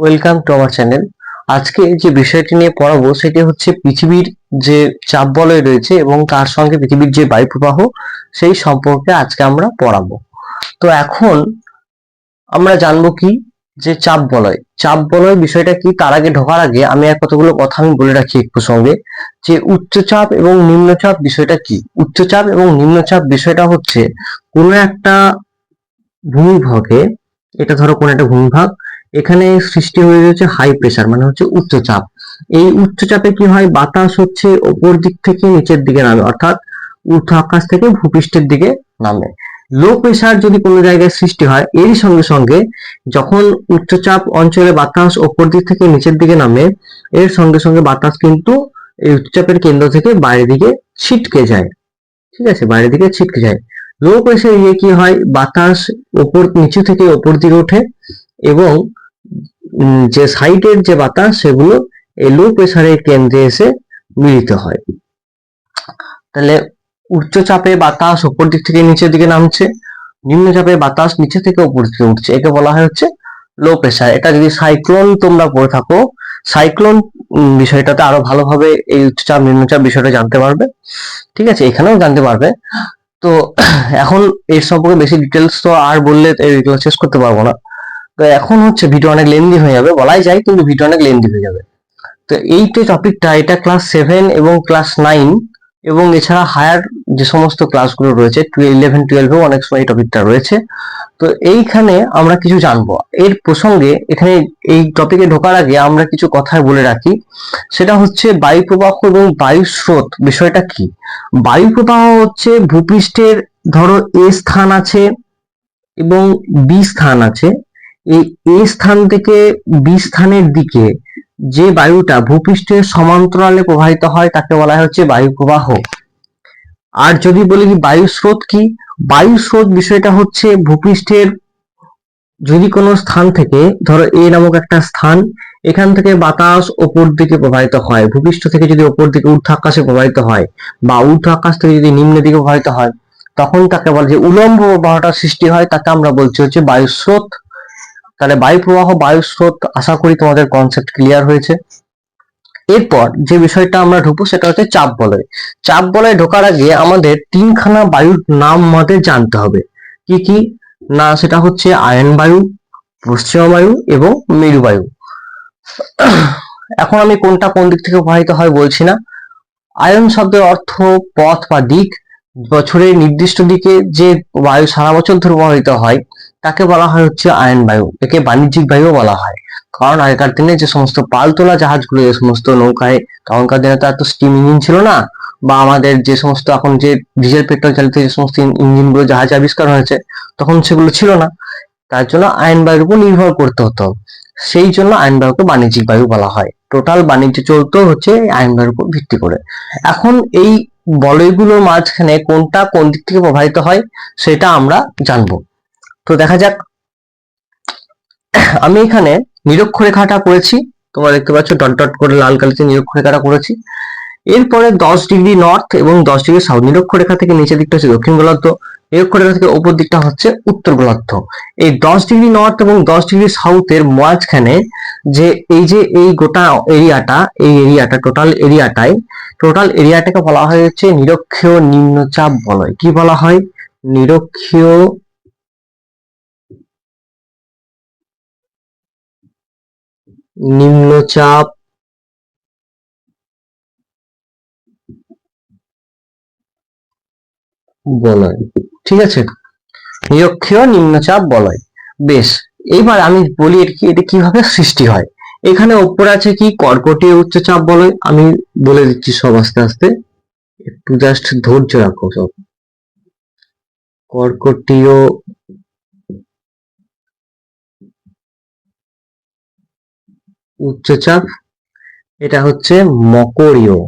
Welcome to আমার channel আজকে যে বিষয়টি নিয়ে পড়াবো সেটি হচ্ছে পৃথিবীর যে চাপ বলয় রয়েছে এবং তার সঙ্গে পৃথিবীর যে বায়ু প্রবাহ সেই সম্পর্কে আজকে আমরা পড়াবো। তো এখন আমরা জানব কি যে চাপ বলয়। চাপ বলয় বিষয়টা কি? তার আগে ঢোকার আগে আমি আর কতগুলো কথা আমি বলে রাখি একটু সঙ্গে। যে উচ্চচাপ এবং নিম্নচাপ বিষয়টা কি? উচ্চচাপ এবং নিম্নচাপ বিষয়টা হচ্ছে কোনো একটা ভূমিভাগে, এটা ধরো কোনো একটা ভূমিভাগ এখানে সৃষ্টি হয়ে রয়েছে হাই প্রেসার মানে হচ্ছে উচ্চচাপ এই উচ্চচাপে কি হয়? বাতাস হচ্ছে ওপর দিক থেকে নিচের দিকে নামে, অর্থাৎ ঊর্ধ্ব আকাশ থেকে ভূপৃষ্ঠের দিকে নামে। লো প্রেসার যদি কোনো জায়গায় সৃষ্টি হয়, এরই সঙ্গে সঙ্গে যখন উচ্চচাপ অঞ্চলে বাতাস ওপর দিক থেকে নিচের দিকে নামে, এর সঙ্গে সঙ্গে বাতাস কিন্তু এই উচ্চচাপের কেন্দ্র থেকে বাইরের দিকে ছিটকে যায়। ঠিক আছে? বাইরের দিকে ছিটকে যায়। লো প্রেসার ইয়ে কি হয়? বাতাস ওপর, নিচু থেকে ওপর দিকে ওঠে এবং যে সাইডের যে বাতাস, সেগুলো এই লো প্রেসারের কেন্দ্রে এসে মিলিত হয়। তাহলে উচ্চচাপে বাতাস উপর দিক থেকে নিচের দিকে নামছে নিম্নচাপে বাতাস নিচে থেকে উপর দিকে উঠছে। একে বলা হয় হচ্ছে লো প্রেসার এটা যদি সাইক্লোন তোমরা পড়ে থাকো সাইক্লোন বিষয়টাতে আরও ভালোভাবে এই উচ্চচাপ নিম্নচাপ বিষয়টা জানতে পারবে। ঠিক আছে? এখানেও জানতে পারবে। তো, এখন এর সম্পর্কে বেশি ডিটেলস তো আর বললে এগুলো শেষ করতে পারব না। তো এখন হচ্ছে ভিডিও অনেক লেন্দি হয়ে যাবে, বলাই যায় কিন্তু ভিডিও অনেক লেন্দি হয়ে যাবে। তো এই যে টপিকটা এটা ক্লাস সেভেন এবং ক্লাস নাইন এবং এছাড়া হায়ার যে সমস্ত ক্লাসগুলো রয়েছে ইলেভেন টুয়েলভেও অনেক সময় এই টপিকটা রয়েছে। তো এইখানে আমরা কিছু জানব। এর প্রসঙ্গে এখানে এই টপিকে ঢোকার আগে আমরা কিছু কথা বলে রাখি। সেটা হচ্ছে বায়ু প্রবাহ এবং বায়ু স্রোত বিষয়টা কি? বায়ু প্রবাহ হচ্ছে ভূপৃষ্ঠের, ধরো, এ স্থান আছে এবং বি স্থান আছে। এই এ স্থান থেকে বি স্থানের দিকে যে বায়ুটা ভূপৃষ্ঠের সমান্তরালে প্রবাহিত হয়, তাকে বলা হচ্ছে বায়ু প্রবাহ। আর যদি বলি বায়ু স্রোত কি, বায়ু স্রোত বিষয়টা হচ্ছে ভূপৃষ্ঠের যদি কোনো স্থান থেকে, ধরো এ নামক একটা স্থান, এখান থেকে বাতাস ওপর দিকে প্রবাহিত হয়, ভূপৃষ্ঠ থেকে যদি ওপর দিকে ঊর্ধ্ব আকাশে প্রবাহিত হয়, বা ঊর্ধ্ব আকাশ থেকে যদি নিম্ন দিকে প্রবাহিত হয়, তখন তাকে বলে যে উলম্ব প্রবাহটা সৃষ্টি হয়, তাকে আমরা বলছি হচ্ছে বায়ু স্রোত। তাহলে বায়ু প্রবাহ বায়ু স্রোত আশা করি তোমাদের কনসেপ্ট ক্লিয়ার হয়েছে। এরপর যে বিষয়টা আমরা ঢুকবো সেটা হচ্ছে চাপ বলয়। চাপ বলয় ঢোকার আগে আমাদের তিনখানা বায়ুর নাম আমাদের জানতে হবে। কি কি? না, সেটা হচ্ছে আয়ন বায়ু, পশ্চিমা বায়ু এবং মেরু বায়ু। এখন আমি কোনটা কোন দিক থেকে প্রবাহিত হয় বলছি না। আয়ন শব্দের অর্থ পথ বা দিক। বছরের নির্দিষ্ট দিকে যে বায়ু সারা বছর ধরে প্রবাহিত হয় তাকে বলা হয় হচ্ছে আয়ন বায়ু? একে বাণিজ্যিক বায়ুও বলা হয়। কারণ আগেকার দিনে যে সমস্ত পালতোলা জাহাজগুলো, যে সমস্ত নৌকায়, তখনকার দিনে তার তো স্টিম ইঞ্জিন ছিল না। বা আমাদের যে সমস্ত এখন যে ডিজেল পেট্রোল চালিত যে সমস্ত ইঞ্জিনগুলো জাহাজ আবিষ্কার হয়েছে, তখন সেগুলো ছিল না। তার জন্য আয়ন বায়ুর উপর নির্ভর করতে হতো। সেই জন্য আয়ন বায়ুকে বাণিজ্যিক বায়ু বলা হয়। টোটাল বাণিজ্য চলতো হচ্ছে আয়ন বায়ুর উপর ভিত্তি করে। এখন এই বলয়গুলোর মাঝখানে কোনটা কোন দিক থেকে প্রবাহিত হয়, সেটা আমরা জানব। তো দেখা যাক। আমি এখানে নিরক্ষরেখাটা করেছি। তোমরা দেখতে পাচ্ছ, ডট ডট করে লাল কালিতে নিরক্ষরেখাটা করেছি। এরপরে দশ ডিগ্রি নর্থ এবং দশ ডিগ্রি সাউথ। নিরক্ষরেখা থেকে নিচের দিকটা হচ্ছে দক্ষিণ গোলার্ধ। নিরক্ষরেখা থেকে উপর দিকটা হচ্ছে উত্তর গোলার্ধ। এই দশ ডিগ্রি নর্থ এবং দশ ডিগ্রি সাউথের মাঝখানে যে এই যে এই গোটা এরিয়াটা, এই এরিয়াটা, টোটাল এরিয়াটায় টোটাল এরিয়াটাকে বলা হয় হচ্ছে নিরক্ষীয় নিম্নচাপ বলয়। কি বলা হয়? নিরক্ষীয় নিম্নচাপ বলয়। ঠিক আছে? নিরক্ষীয় নিম্নচাপ বলয়। বেশ, এইবার আমি বলি কি এটা কীভাবে সৃষ্টি হয়। এখানে ওপর আছে কি? কর্কটীয় উচ্চচাপ বলয়। আমি বলে দিচ্ছি সব আস্তে আস্তে। একটু জাস্ট ধৈর্য রাখো সব। কর্কটীয় উচ্চচাপ, এটা হচ্ছে মকরীয়।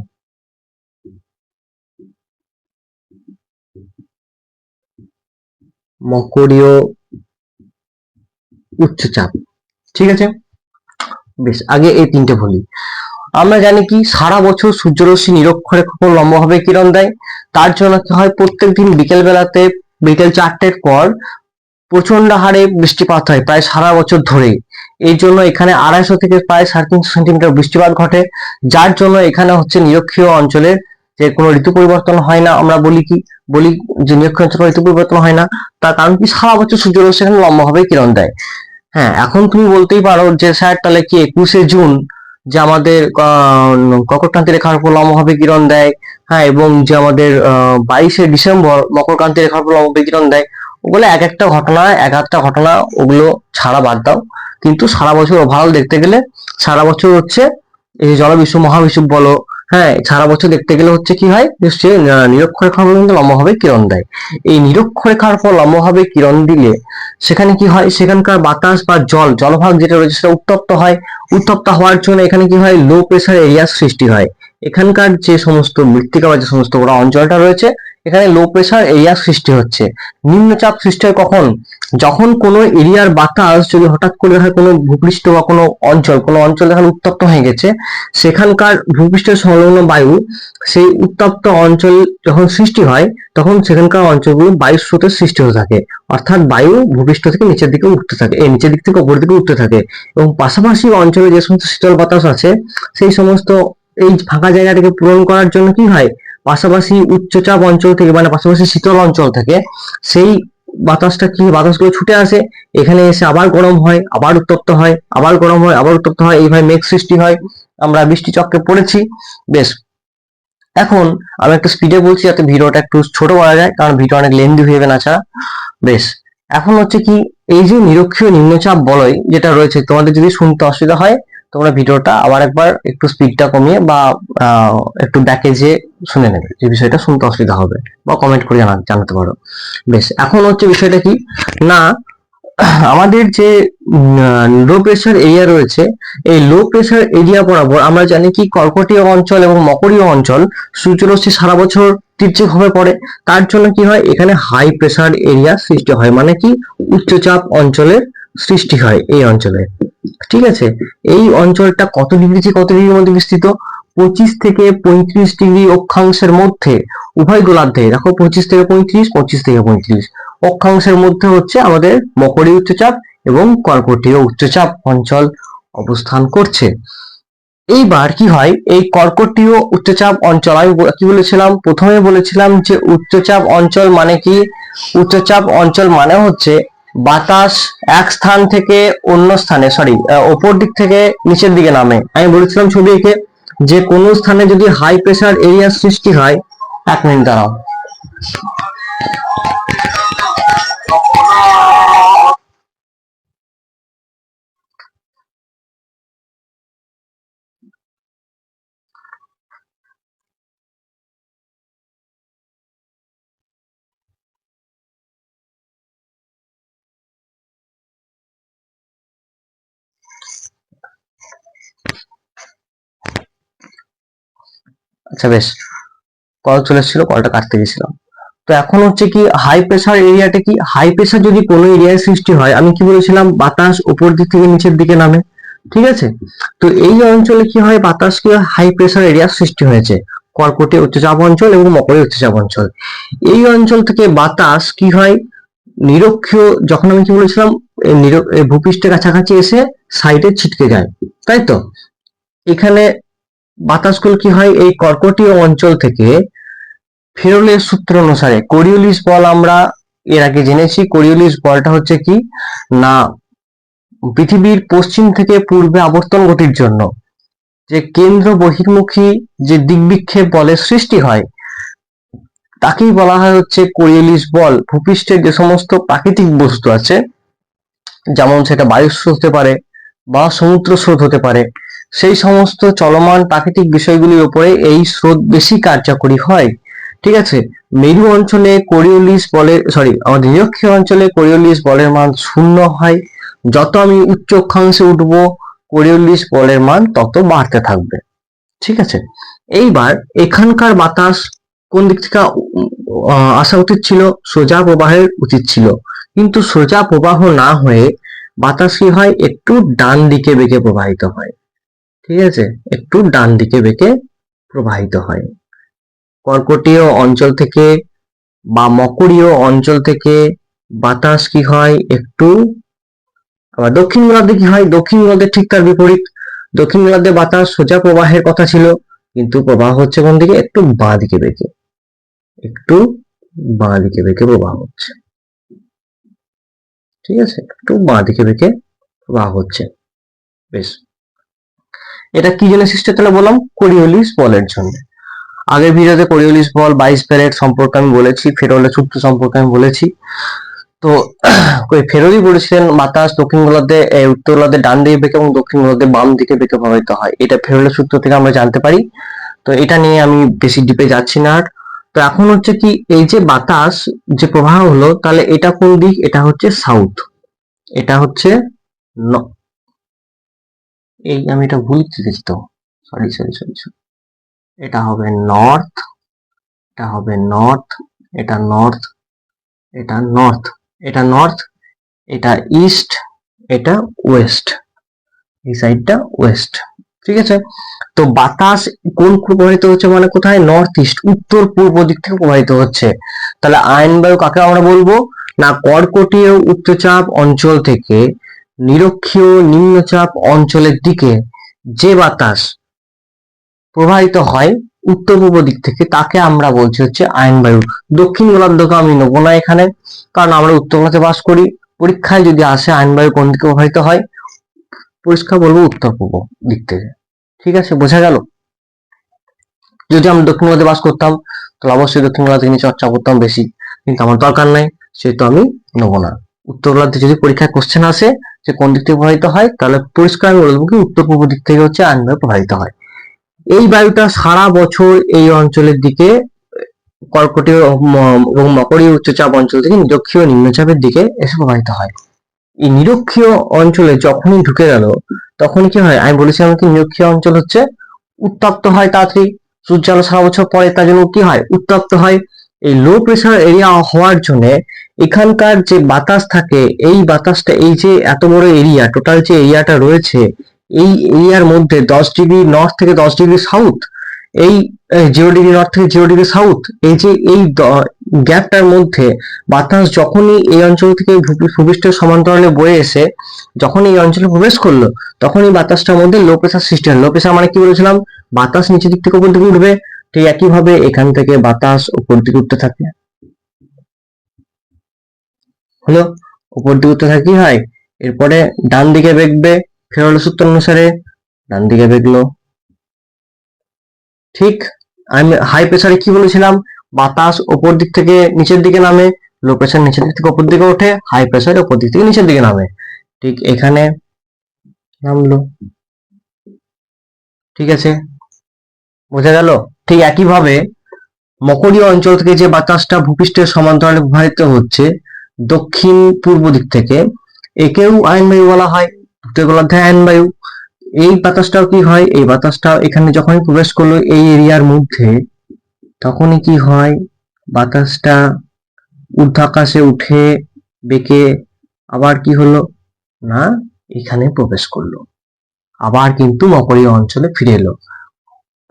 মকরীয় উচ্চচাপ, ঠিক আছে? বেশ, আগে এই তিনটে বলি। আমরা জানি কি, সারা বছর সূর্যরশ্মি নিরক্ষরে উপর লম্বভাবে কিরণ দেয়? তার জন্য কি হয়, প্রত্যেক দিন বিকেল বেলাতে বিকেল চারটের পর প্রচণ্ড হারে বৃষ্টিপাত হয়, প্রায় সারা বছর ধরে এই জন্য এখানে আড়াইশো থেকে প্রায় সাড়ে তিনশো সেন্টিমিটার বৃষ্টিপাত ঘটে, যার জন্য এখানে হচ্ছে নিরক্ষীয় অঞ্চলের যে কোনো ঋতু পরিবর্তন হয় না, আমরা বলি কি, বলি যে নিরক্ষীয় অঞ্চলে ঋতু পরিবর্তন হয় না, তার কারণ কি, সারা বছর সূর্যরশ্মি সেখানে লম্বাভাবে কিরণ দেয়। হ্যাঁ এখন তুমি বলতেই পারো যে স্যার, তাহলে কি একুশে জুন যে আমাদের ককরক্রান্তি রেখার উপর লম্বভাবে কিরণ দেয় হ্যাঁ এবং যে আমাদের বাইশে ডিসেম্বর মকরক্রান্তি রেখার উপর লম্বভাবে কিরণ দেয়, ওগুলো এক একটা ঘটনা, এক একটা ঘটনা, ওগুলো ছাড়া বাদ দাও। কিন্তু সারা বছর ওভারঅল দেখতে গেলে, সারা বছর হচ্ছে এই জলবিশ্ব মহাবিশ্ব বলো হ্যাঁ সারা বছর দেখতে গেলে হচ্ছে কি হয়? নিশ্চয়ই নিরক্ষরেখার কিন্তু লম্বভাবে কিরণ দেয়। এই নিরক্ষরেখার উপর লম্বভাবে কিরণ দিলে সেখানে কি হয়? সেখানকার বাতাস বা জল, জলভাগ যেটা রয়েছে সেটা উত্তপ্ত হয়। উত্তপ্ত হওয়ার জন্য এখানে কি হয়? লো প্রেসার এরিয়ার সৃষ্টি হয়। এখানকার যে সমস্ত মৃত্তিকা বা যে সমস্ত অঞ্চলটা রয়েছে এখানে লো প্রেশার এরিয়ার সৃষ্টি হচ্ছে। নিম্নচাপ সৃষ্টি হয় কখন? যখন কোনো এরিয়ার বাতাস যদি হঠাৎ করে হয় কোনো ভূপৃষ্ঠ বা কোনো অঞ্চল কোনো অঞ্চল যখন উত্তপ্ত হয়ে গেছে, সেখানকার ভূপৃষ্ঠ সংলগ্ন বায়ু সেই উত্তপ্ত অঞ্চল যখন সৃষ্টি হয়, তখন সেখানকার অঞ্চলগুলো বায়ুর স্রোতের সৃষ্টি হতে থাকে। অর্থাৎ বায়ু ভূপৃষ্ঠ থেকে নিচের দিকে উঠতে থাকে, এই নিচের দিক থেকে উপর দিকে উঠতে থাকে এবং পাশাপাশি অঞ্চলে যে সমস্ত শীতল বাতাস আছে, সেই সমস্ত এই ফাঁকা জায়গাটাকে পূরণ করার জন্য কি হয়? পাশাপাশি উচ্চচাপ অঞ্চল থেকে মানে পাশাপাশি শীতল অঞ্চল থেকে, সেই বাতাসটা কি, বাতাসগুলো ছুটে আসে, এখানে এসে আবার গরম হয়, আবার উত্তপ্ত হয়, আবার গরম হয়, আবার উত্তপ্ত হয়, এইভাবে মেঘ সৃষ্টি হয়, আমরা বৃষ্টি চক্রে পড়েছি, বেশ। এখন আমি একটা স্পিডে বলছি যাতে ভিডিওটা একটু ছোট করা যায়, কারণ ভিডিও অনেক লেন্দি হয়ে যাবে না ছাড়া। বেশ, এখন হচ্ছে কি, এই যে নিরক্ষীয় নিম্নচাপ বলয় যেটা রয়েছে, তোমাদের যদি শুনতে অসুবিধা হয় তোমরা ভিডিওটা আবার একবার একটু স্পিডটা কমিয়ে বা একটু ব্যাকে যে শুনে নেবে যে বিষয়টা শুনতে অসুবিধা হবে বা কমেন্ট করে জানা, জানাতে পারো। বেশ, এখন হচ্ছে বিষয়টা কি? না, আমাদের যে লো প্রেশার এরিয়া রয়েছে, এই লো প্রেশার এরিয়া বরাবর আমরা জানি কি কর্কটীয় অঞ্চল এবং মকরীয় অঞ্চল সূর্যরশ্মি সারা বছর তীর্যক ভাবে পড়ে। তার জন্য কি হয়? এখানে হাই প্রেশার এরিয়া সৃষ্টি হয়। মানে কি? উচ্চচাপ অঞ্চলের সৃষ্টি হয় এই অঞ্চলে। ঠিক আছে? এই অঞ্চলটা কত ডিগ্রি থেকে কত ডিগ্রির মধ্যে বিস্তৃত? পঁচিশ থেকে পঁয়ত্রিশ ডিগ্রি অক্ষাংশের মধ্যে উভয় গোলার্ধে। দেখো, পঁচিশ থেকে পঁয়ত্রিশ, পঁচিশ থেকে পঁয়ত্রিশ। অক্ষাংশের মধ্যে হচ্ছে আমাদের মকরী উচ্চচাপ এবং কর্কটীয় উচ্চচাপ অঞ্চল অবস্থান করছে। এইবার কি হয়? এই কর্কটীয় উচ্চচাপ অঞ্চল, আমি কি বলেছিলাম? প্রথমে বলেছিলাম যে উচ্চচাপ অঞ্চল মানে কি? উচ্চচাপ অঞ্চল মানে হচ্ছে বাতাস এক স্থান থেকে অন্য স্থানে সরি ওপর দিক থেকে নিচের দিকে নামে। আমি বলেছিলাম ছবি এঁকে যে কোনো স্থানে যদি হাই প্রেশার এরিয়া সৃষ্টি হয়, এক মিনিট দাঁড়াও। আচ্ছা বেশ। কল চলে এসেছিল কলটা কাটতে গেছিলাম। তো এখন হচ্ছে কি হাই প্রেসার এরিয়াটা কি? হাই প্রেসার যদি কোনো এরিয়ায় সৃষ্টি হয়, আমি কি বলেছিলাম, বাতাস উপর দিক থেকে নিচের দিকে নামে, ঠিক আছে? তো এই অঞ্চলে কি হয় বাতাস কি হাই প্রেসার এরিয়া সৃষ্টি হয়েছে। কর্কটে উচ্চচাপ অঞ্চল এবং মকরে উচ্চচাপ অঞ্চল। এই অঞ্চল থেকে বাতাস কি হয়? নিরক্ষীয়, যখন আমি কি বলেছিলাম ভূপৃষ্ঠের কাছাকাছি এসে সাইডে ছিটকে যায়। তাই তো? এখানে বাতাসগুলো কি হয়? এই কর্কটীয় অঞ্চল থেকে ফেরোলের সূত্র অনুসারে কোরিওলিস বল আমরা এর আগে জেনেছি। কোরিওলিস বলটা হচ্ছে কি? না, পৃথিবীর পশ্চিম থেকে পূর্বে আবর্তন গতির জন্য। যে কেন্দ্র বহির্মুখী যে দিকবিক্ষেপ বলের সৃষ্টি হয়, তাকেই বলা হয় হচ্ছে কোরিওলিস বল। ভূপৃষ্ঠের যে সমস্ত প্রাকৃতিক বস্তু আছে, যেমন সেটা বায়ু স্রোত হতে পারে বা সমুদ্র স্রোত হতে পারে সেই সমস্ত চলমান প্রাকৃতিক বিষয়গুলির উপরে এই স্রোত বেশি কার্যকরী হয়। ঠিক আছে? মেরু অঞ্চলে কোরিওলিস বলের সরি আমাদের নিরক্ষীয় অঞ্চলে কোরিওলিস বলের মান শূন্য হয়। যত আমি উচ্চ অক্ষাংশে উঠব, কোরিওলিস বলের মান তত বাড়তে থাকবে। ঠিক আছে? এইবার এখানকার বাতাস কোন দিক থেকে আসা উচিত ছিল? সোজা প্রবাহের উচিত ছিল। কিন্তু সোজা প্রবাহ না হয়ে বাতাস কি হয়? একটু ডান দিকে বেঁকে প্রবাহিত হয়। ঠিক আছে? একটু ডান দিকে বেঁকে প্রবাহিত হয়। কর্কটীয় অঞ্চল থেকে বা মকরীয় অঞ্চল থেকে বাতাস কি হয়? একটু আবার দক্ষিণ গোলার্ধে কি হয়? দক্ষিণ গোলার্ধে ঠিক তার বিপরীত। দক্ষিণ গোলার্ধে বাতাস সোজা প্রবাহের কথা ছিল, কিন্তু প্রবাহ হচ্ছে কোন দিকে? একটু বাঁ দিকে বেঁকে। একটু বাঁ দিকে বেঁকে প্রবাহ হচ্ছে। ঠিক আছে? একটু বাঁ দিকে বেঁকে প্রবাহ হচ্ছে। বেশ। এটা কি জন্য সৃষ্টি তাহলে বললাম? কোরিওলিস বলের জন্য। আগের ভিডিওতে কোরিওলিস বল, বাইশ প্যারেট সম্পর্কে আমি বলেছি, ফেরোলের সূত্র সম্পর্কে আমি বলেছি। তো, ওই ফেরোলি বলেছিলেন বাতাস দক্ষিণ গোলার্ধে উত্তর গোলার্ধে ডান দিকে বেঁকে এবং দক্ষিণ গোলার্ধে বাম দিকে বেঁকে প্রবাহিত হয়। এটা ফেরোলের সূত্র থেকে আমরা জানতে পারি। তো এটা নিয়ে আমি বেশি ডিপে যাচ্ছি না আর। তো এখন হচ্ছে কি, এই যে বাতাস যে প্রবাহ হলো, তাহলে এটা কোন দিক? এটা হচ্ছে সাউথ এটা হচ্ছে এই আমি এটা ভুল লিখেছি তো। সরি সরি সরি সরি এটা হবে নর্থ এটা হবে নর্থ এটা নর্থ এটা নর্থ এটা নর্থ এটা ইস্ট এটা ওয়েস্ট এই সাইডটা ওয়েস্ট ঠিক আছে? তো বাতাস কোন প্রবাহিত হচ্ছে মানে কোথায়? নর্থ ইস্ট উত্তর, পূর্ব দিক থেকে প্রবাহিত হচ্ছে। তাহলে আয়ন বায়ু কাকে আমরা বলব? না কর্কটীয় উচ্চচাপ অঞ্চল থেকে নিরক্ষীয় নিম্নচাপ অঞ্চলের দিকে যে বাতাস প্রবাহিত হয় উত্তর পূর্ব দিক থেকে, তাকে আমরা বলছি হচ্ছে আয়ন বায়ু। দক্ষিণ গোলার্ধকে আমি নেব না এখানে, কারণ আমরা উত্তর গোলার্ধে বাস করি। পরীক্ষায় যদি আসে, আয়ন বায়ু কোন দিকে প্রবাহিত হয়? পরিষ্কার বলব উত্তর পূর্ব দিক থেকে। ঠিক আছে, বোঝা গেল? যদি আমি দক্ষিণ গোলার্ধে বাস করতাম, তাহলে অবশ্যই দক্ষিণ গোলার্ধে নিয়ে চর্চা করতাম বেশি, কিন্তু আমার দরকার নাই, সেহেতু আমি নেব না। উত্তর গোলার্ধে যদি পরীক্ষায় কোশ্চেন আসে যে কোন দিক থেকে প্রবাহিত হয়, তাহলে পরিষ্কার আমি বলব কি উত্তর পূর্ব দিক থেকে হচ্ছে আয়ন বায়ু প্রবাহিত হয়। এই বায়ুটা সারা বছর এই অঞ্চলের দিকে, কর্কটীয় এবং মকরীয় উচ্চচাপ অঞ্চল থেকে নিরক্ষীয় নিম্নচাপের দিকে এসে প্রবাহিত হয়। এই নিরক্ষীয় অঞ্চলে যখনই ঢুকে গেল তখন কি হয়? আমি বলেছিলাম কি নিরক্ষীয় অঞ্চল হচ্ছে উত্তপ্ত হয় তাড়াতাড়ি সূর্যালো সারা বছর পরে তার জন্য কি হয়? উত্তপ্ত হয়। এই লো প্রেশার এরিয়া হওয়ার জন্য এখানকার যে বাতাস থাকে, এই বাতাসটা, এই যে এত বড় এরিয়া টোটাল যে এরিয়াটা রয়েছে, এই এরিয়ার মধ্যে দশ ডিগ্রি নর্থ থেকে দশ ডিগ্রি সাউথ এই জিরো ডিগ্রি নর্থ থেকে জিরো ডিগ্রি সাউথ এই যে এই গ্যাপটার মধ্যে বাতাস যখনই এই অঞ্চল থেকে ভূপৃ- ভূপৃষ্ঠের সমান্তরালে বয়ে এসে যখন এই অঞ্চলে প্রবেশ করল তখন এই বাতাসটার মধ্যে লো প্রেশার সৃষ্টি হয়। লো প্রেসার মানে কি বলেছিলাম? বাতাস নিচের দিক থেকে উপর দিকে উঠবে ঠিক একইভাবে এখান থেকে বাতাস উপর দিকে উঠতে থাকে। হলো, উপর দিকে উঠতে থাকে হয়? এরপরে ডান দিকে বেগবে, ফেরোল সূত্র অনুসারে ডান দিকে বেগলো। ঠিক, আমি হাই প্রেসারে কি বলেছিলাম? বাতাস উপর দিক থেকে নিচের দিকে নামে লো প্রেসার নিচের দিক থেকে উপর দিকে ওঠে হাই প্রেসার উপর দিক থেকে নিচের দিকে নামে। ঠিক এখানে নামলো। ঠিক আছে? বোঝা গেল? ঠিক একইভাবে মকরীয় অঞ্চল থেকে যে বাতাসটা ভূপৃষ্ঠের সমান্তরালে প্রবাহিত হচ্ছে, দক্ষিণ পূর্ব দিক থেকে, একেও আয়ন বায়ু বলা হয় আয়ন বায়ু। এই বাতাসটাও কি হয়? এই বাতাসটা এখানে যখনই প্রবেশ করল এই এরিয়ার মধ্যে, তখনই কি হয়? বাতাসটা ঊর্ধ্বাকাশে উঠে বেঁকে আবার কি হলো? না, এখানে প্রবেশ করল। আবার কিন্তু মকরীয় অঞ্চলে ফিরে এলো।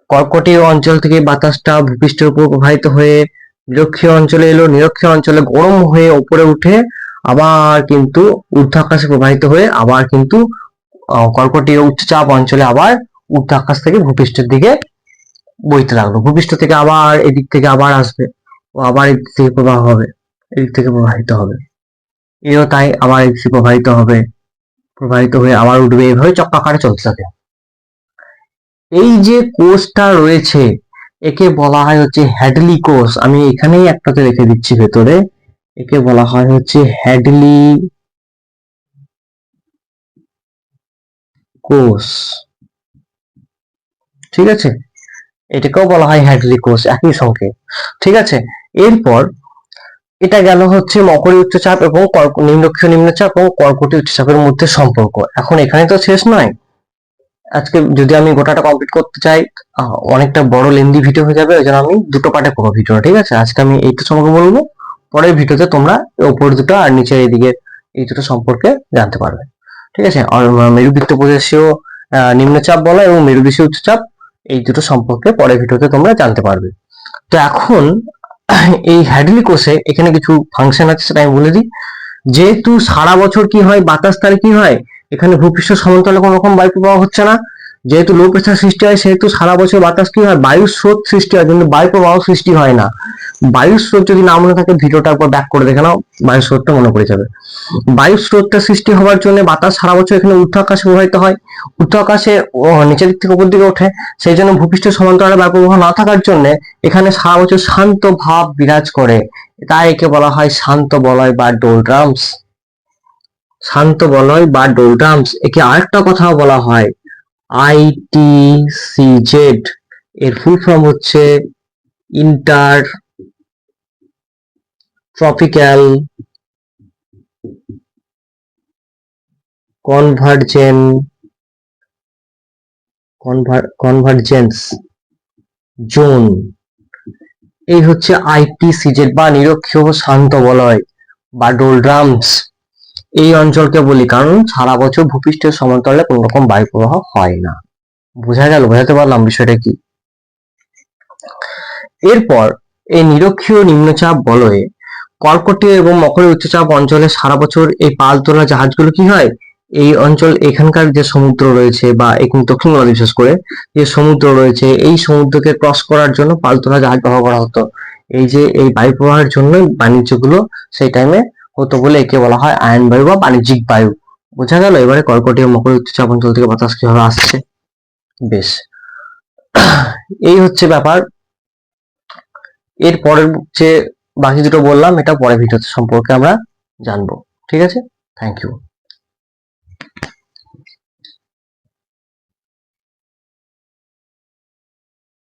কর্কটীয় অঞ্চল থেকে বাতাসটা ভূপৃষ্ঠের উপর প্রবাহিত হয়ে নিরক্ষীয় অঞ্চলে এলো, নিরক্ষীয় অঞ্চলে গরম হয়ে উপরে উঠে আবার কিন্তু ঊর্ধ্বাকাশে প্রবাহিত হয়ে আবার কিন্তু কর্কটীয় উচ্চচাপ অঞ্চলে আবার ঊর্ধ্বাকাশ থেকে ভূপৃষ্ঠের দিকে বইতে লাগল। ভূপৃষ্ঠ থেকে আবার এদিক থেকে আবার আসবে, ও আবার এদিক থেকে প্রবাহ হবে, এদিক থেকে প্রবাহিত হবে। এও তাই আবার এদিক থেকে প্রবাহিত হবে, প্রবাহিত হয়ে আবার উঠবে। এভাবে চক্রাকারে চলতে থাকে। এই যে কোষটা রয়েছে, একে বলা হয় হচ্ছে হ্যাডলি কোষ আমি এখানেই একটাতে রেখে দিচ্ছি ভেতরে। একে বলা হয় হচ্ছে হ্যাডলি কোষ ঠিক আছে? এটাকেও বলা হয় হ্যাডলি কোষ একই সঙ্গে। ঠিক আছে? এরপর এটা গেল হচ্ছে মকরী উচ্চচাপ এবং নিম্নক্ষীয় নিম্নচাপ এবং কর্কটী উচ্চচাপের মধ্যে সম্পর্ক। এখন এখানে তো শেষ নয়। আজকে যদি আমি গোটাটা কমপ্লিট করতে চাই অনেকটা বড় লেন্দি ভিডিও হয়ে যাবে ওই জন্য আমি দুটো পার্টে করব ভিডিওটা ঠিক আছে? আজকে আমি এইটা সম্পর্কে বলব, পরের ভিডিওতে তোমরা ওপর দুটো আর নিচের এদিকে এই দুটো সম্পর্কে জানতে পারবে, ঠিক আছে? মেরুবৃত্ত প্রদেশীয় নিম্নচাপ বলা এবং মেরুদেশীয় উচ্চচাপ, এই দুটো সম্পর্কে পরের ভিডিওতে তোমরা জানতে পারবে। তো এখন, এই হ্যাডলি কোষে এখানে কিছু ফাংশন আছে সেটা আমি বলে দিই। যেহেতু সারা বছর কি হয়, বাতাস তার কি হয় এখানে ভূপৃষ্ঠ সমান্তরালে কোনো রকম বায়ু প্রবাহ হচ্ছে না। যেহেতু লো প্রেসার সৃষ্টি হয়, সেহেতু সারা বছর বাতাস কি হয়? বায়ুর স্রোত সৃষ্টি হয়, কিন্তু বায়ু প্রবাহ সৃষ্টি হয় না। বায়ুর স্রোত যদি না মনে থাকে ভিডিওটার একবার ব্যাক করে দেখে নাও, বায়ুর স্রোতটা মনে পড়ে যাবে। বায়ুর স্রোতটা সৃষ্টি হওয়ার জন্য বাতাস সারা বছর এখানে ঊর্ধ্ব আকাশে প্রবাহিত হয়। ঊর্ধ্ব আকাশে নিচের দিক থেকে উপর দিকে ওঠে। সেই জন্য ভূপৃষ্ঠ সমান্তরালে বায়ু প্রবাহ না থাকার জন্য এখানে সারা বছর শান্ত ভাব বিরাজ করে। তাই একে বলা হয় শান্ত বলয় বা ডোলড্রামস। শান্ত বলয় বা ডোলড্রামস একে আরেকটা কথা বলা হয় আইটিসিজেড এর ফুল ফর্ম হচ্ছে inter tropical convergence convergence zone এই হচ্ছে আইটিসিজেড বা নিরক্ষীয় শান্ত বলয় বা ডোলড্রামস এই অঞ্চলকে বলি, কারণ সারা বছর ভূপৃষ্ঠের সমান্তরালে কোনো রকম বায়ু প্রবাহ হয় না। বোঝা গেল, বোঝাতে পারলাম বিষয়টা কি? এরপর এই নিরক্ষীয় নিম্নচাপ বলয়ে কর্কটীয় এবং মকরের উচ্চচাপ অঞ্চলে সারা বছর এই পাল তোলা জাহাজগুলো কি হয়? এই অঞ্চল এখানকার যে সমুদ্র রয়েছে বা দক্ষিণ বাংলা বিশেষ করে যে সমুদ্র রয়েছে, এই সমুদ্রকে ক্রস করার জন্য পাল তোলা জাহাজ ব্যবহার করা হতো। এই যে এই বায়ু প্রবাহের জন্য বাণিজ্যগুলো সেই টাইমে হতো বলে একে বলা হয় আয়ন বায়ু বা বাণিজ্যিক বায়ু। বোঝা গেল এবারে কর্কটীয় মকর উচ্চচাপ অঞ্চল থেকে বাতাস কীভাবে আসছে? বেশ। এই হচ্ছে ব্যাপার। এর পরের যে বাকি দুটো বললাম, এটা পরে ভিডিওতে সম্পর্কে আমরা জানব। ঠিক আছে? Thank you